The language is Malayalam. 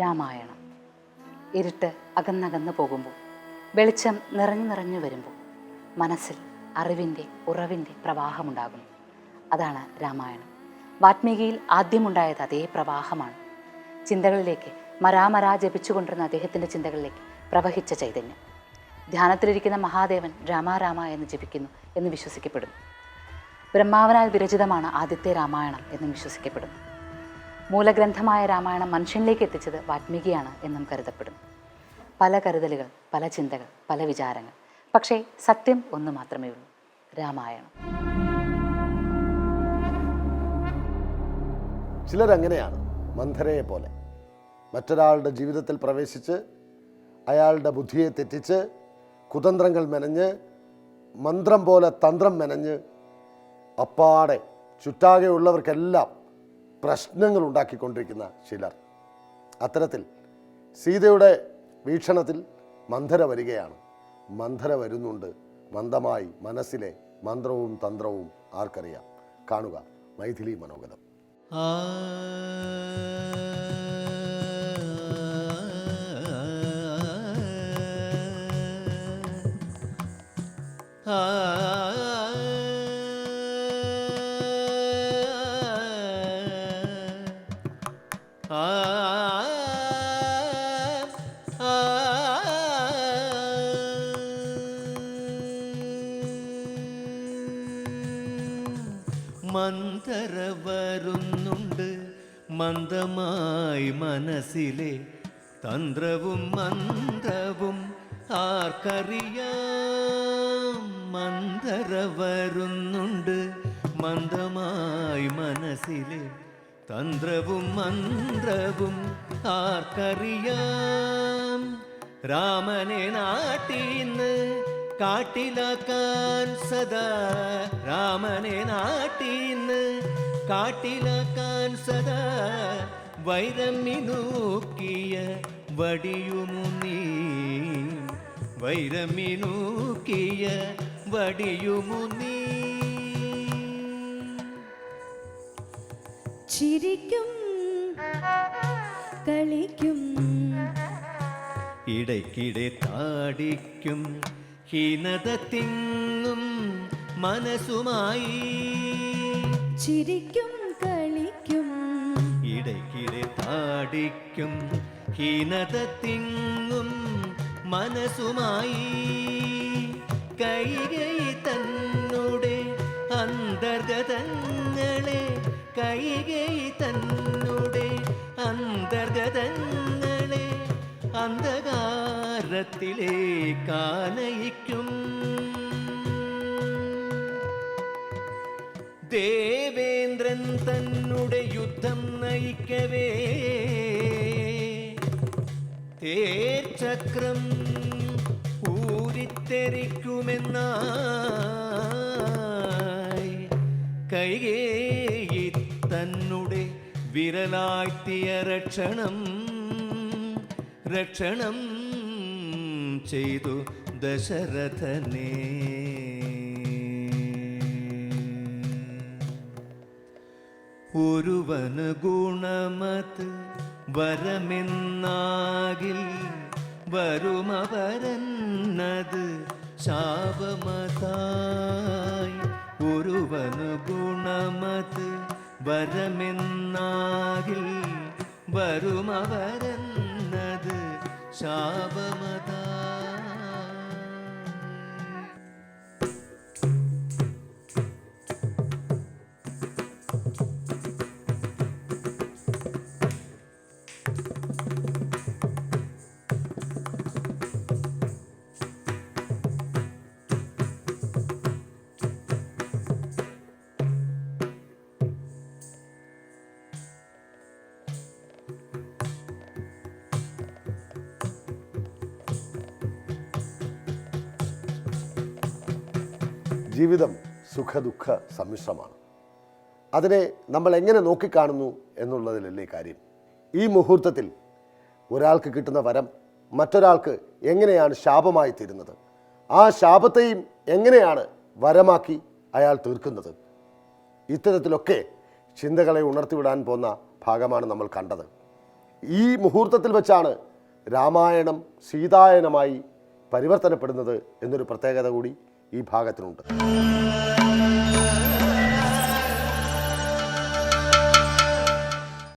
രാമായണം. ഇരുട്ട് അകന്നകന്ന് പോകുമ്പോൾ വെളിച്ചം നിറഞ്ഞു നിറഞ്ഞു വരുമ്പോൾ മനസ്സിൽ അറിവിന്റെ ഉറവിന്റെ പ്രവാഹമുണ്ടാകുന്നു. അതാണ് രാമായണം. വാത്മീകിയിൽ ആദ്യമുണ്ടായത് അതേ പ്രവാഹമാണ്. ചിന്തകളിലേക്ക് മരാമരാ ജപിച്ചുകൊണ്ടിരുന്ന അദ്ദേഹത്തിന്റെ ചിന്തകളിലേക്ക് പ്രവഹിച്ച ചൈതന്യം. ധ്യാനത്തിലിരിക്കുന്ന മഹാദേവൻ രാമ രാമ എന്ന് ജപിക്കുന്നു എന്ന് വിശ്വസിക്കപ്പെടുന്നു. ബ്രഹ്മാവനാൽ വിരചിതമാണ് ആദ്യത്തെ രാമായണം എന്നും വിശ്വസിക്കപ്പെടുന്നു. മൂലഗ്രന്ഥമായ രാമായണം മനുഷ്യനിലേക്ക് എത്തിച്ചത് വാൽമീകിയാണ് എന്നും കരുതപ്പെടുന്നു. പല കരുതലുകൾ പല ചിന്തകൾ പല വിചാരങ്ങൾ. പക്ഷേ സത്യം ഒന്ന് മാത്രമേ ഉള്ളൂ രാമായണം. ചിലരങ്ങനെയാണ് മന്ധരയെ പോലെ. മറ്റൊരാളുടെ ജീവിതത്തിൽ പ്രവേശിച്ച് അയാളുടെ ബുദ്ധിയെ തെറ്റിച്ച് കുതന്ത്രങ്ങൾ മെനഞ്ഞ് മന്ത്രം പോലെ തന്ത്രം മെനഞ്ഞ് അപ്പാടെ ചുറ്റാകെയുള്ളവർക്കെല്ലാം പ്രശ്നങ്ങൾ ഉണ്ടാക്കിക്കൊണ്ടിരിക്കുന്ന ചിലർ അത്തരത്തിൽ സീതയുടെ വീക്ഷണത്തിൽ മന്ധര വരികയാണ് മന്ധര വരുന്നുണ്ട് മന്ദമായി മനസ്സിലെ മന്ത്രവും തന്ത്രവും ആർക്കറിയാം കാണുക മൈഥിലി മനോഗതം ആ മന്ദര വരുന്നുണ്ട് മന്ദമായി മനസ്സിലെ തന്ത്രവും മന്ത്രവും ആർക്കറിയാം? മന്ദര വരുന്നുണ്ട് മന്ദമായി മനസ്സിലെ തന്ത്രവും മന്ത്രവും ആർക്കറിയാം. രാമനെ നാട്ടിന്ന് കാട്ടിലാക്കാൻ സദാ രാമനെ നാട്ടിന്ന് കാട്ടിലാക്കാൻ സദാ വൈരമിനൂക്കിയ വടിയുമുനീ വൈരമിനൂക്കിയ വടിയുമുനീ ചിരിക്കും കളിക്കും. ഇടയ്ക്കിടെ താടിക്കും ഹീനത തിങ്ങും മനസ്സുമായി. ചിരിക്കും കളിക്കും. ഇടയ്ക്കിടെ താടിക്കും ഹീനത തിങ്ങും മനസ്സുമായി. കൈകൈ തന്നുടെ അന്തർഗതങ്ങളെ കൈകൈ തന്നുടെ അന്തർഗതങ്ങളെ അന്ധകാരത്തിലേക്കാനയിക്കും ദേവേന്ദ്രൻ തന്നെ യുദ്ധം നയിക്കവേ. തേർചക്രം ഊരിത്തെറിക്കുമെന്നായി കൈകേ തന്നെ വിരലാഴ്ത്തിയ രക്ഷണം രക്ഷണം ചെയ്തു ദശരഥനെ. ഒരുവന് ഗുണമത് വരമെന്നാകിൽ വരുമവരന്നത് ശാപമതായി. ഒരുവന് ഗുണമത് വരമെന്നാകിൽ വരുമവരന്നത് ശാപമതായി ജീവിതം സുഖദുഃഖ സമ്മിശ്രമാണ്. അതിനെ നമ്മൾ എങ്ങനെ നോക്കിക്കാണുന്നു എന്നുള്ളതിലല്ലേ കാര്യം. ഈ മുഹൂർത്തത്തിൽ ഒരാൾക്ക് കിട്ടുന്ന വരം മറ്റൊരാൾക്ക് എങ്ങനെയാണ് ശാപമായി തീരുന്നത്? ആ ശാപത്തെയും എങ്ങനെയാണ് വരമാക്കി അയാൾ തീർക്കുന്നത്? ഇത്തരത്തിലൊക്കെ ചിന്തകളെ ഉണർത്തിവിടാൻ പോന്ന ഭാഗമാണ് നമ്മൾ കണ്ടത്. ഈ മുഹൂർത്തത്തിൽ വെച്ചാണ് രാമായണം സീതായനമായി പരിവർത്തനപ്പെടുന്നത് എന്നൊരു പ്രത്യേകത കൂടി ഈ ഭാഗത്തിനുണ്ട്.